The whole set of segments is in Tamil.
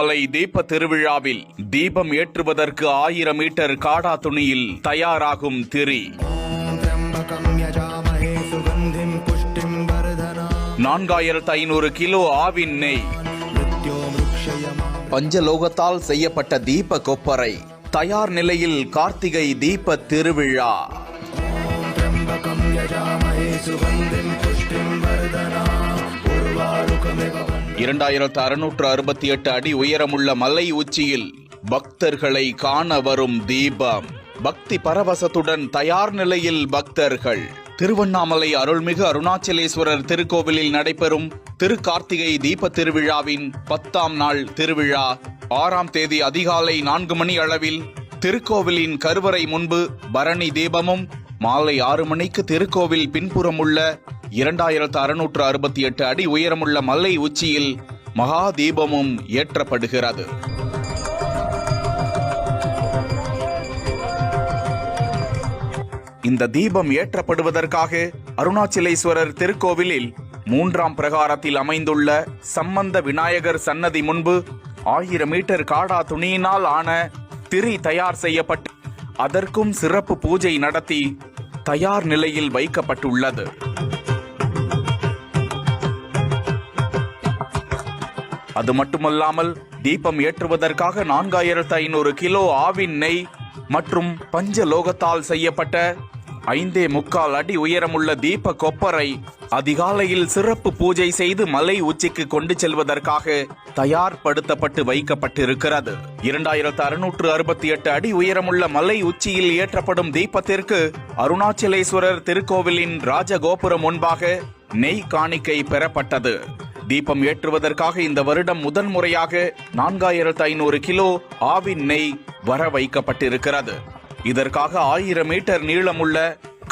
மலை தீப திருவிழாவில் தீபம் ஏற்றுவதற்கு ஆயிரம் மீட்டர் காடா துணியில் தயாராகும் திரி நான்காயிரத்து ஐநூறு கிலோ ஆவின் நெய் பஞ்சலோகத்தால் செய்யப்பட்ட தீப கொப்பரை தயார் நிலையில் கார்த்திகை தீப திருவிழா சுகந்திம் புஷ்டிம் வர்தனா இரண்டாயிரத்து அறுநூற்று அறுபத்தி எட்டு அடி உயரமுள்ள மலை உச்சியில் பக்தர்களை காண வரும் தீபம். பக்தி பரவசத்துடன் தயார் நிலையில் பக்தர்கள். திருவண்ணாமலை அருள்மிகு அருணாச்சலேஸ்வரர் திருக்கோவிலில் நடைபெறும் திருக்கார்த்திகை தீப திருவிழாவின் பத்தாம் நாள் திருவிழா. ஆறாம் தேதி அதிகாலை நான்கு மணி அளவில் திருக்கோவிலின் கருவறை முன்பு பரணி தீபமும் மாலை ஆறு மணிக்கு திருக்கோவில் பின்புறம் உள்ள இரண்டாயிரத்து அறுநூற்று அறுபத்தி எட்டு அடி உயரமுள்ள மலை உச்சியில் மகா தீபமும் ஏற்றப்படுகிறது. இந்த தீபம் ஏற்றப்படுவதற்காக அருணாச்சலேஸ்வரர் திருக்கோவிலில் மூன்றாம் பிரகாரத்தில் அமைந்துள்ள சம்பந்த விநாயகர் சன்னதி முன்பு ஆயிரம் மீட்டர் காடா துணியினால் ஆன திரி தயார் செய்யப்பட்டு அதற்கும் சிறப்பு பூஜை நடத்தி தயார் நிலையில் வைக்கப்பட்டுள்ளது. அது மட்டுமல்லாமல் தீபம் ஏற்றுவதற்காக நான்காயிரத்து ஐநூறு கிலோ ஆவின் நெய் மற்றும் பஞ்சலோகத்தால் செய்யப்பட்ட ஐந்தே முக்கால் அடி உயரமுள்ள தீப கொப்பரை அதிகாலையில் சிறப்பு பூஜை செய்து மலை உச்சிக்கு கொண்டு செல்வதற்காக தயார்படுத்தப்பட்டு வைக்கப்பட்டிருக்கிறது. இரண்டாயிரத்து அறுநூற்று அறுபத்தி எட்டு அடி உயரமுள்ள மலை உச்சியில் ஏற்றப்படும் தீபத்திற்கு அருணாச்சலேஸ்வரர் திருக்கோவிலின் ராஜகோபுரம் முன்பாக நெய் காணிக்கை பெறப்பட்டது. தீபம் ஏற்றுவதற்காக இந்த வருடம் முதன்முறையாக நான்காயிரத்து ஐநூறு கிலோ ஆவின் நெய் வர வைக்கப்பட்டிருக்கிறது. இதற்காக ஆயிரம் மீட்டர் நீளமுள்ள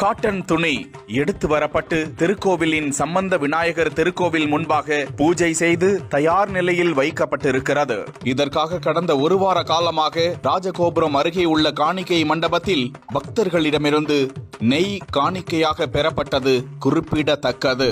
காட்டன் துணி எடுத்து வரப்பட்டு திருக்கோவிலின் சம்பந்த விநாயகர் திருக்கோவில் முன்பாக பூஜை செய்து தயார் நிலையில் வைக்கப்பட்டிருக்கிறது. இதற்காக கடந்த ஒரு வார காலமாக ராஜகோபுரம் அருகே உள்ள காணிக்கை மண்டபத்தில் பக்தர்களிடமிருந்து நெய் காணிக்கையாக பெறப்பட்டது குறிப்பிடத்தக்கது.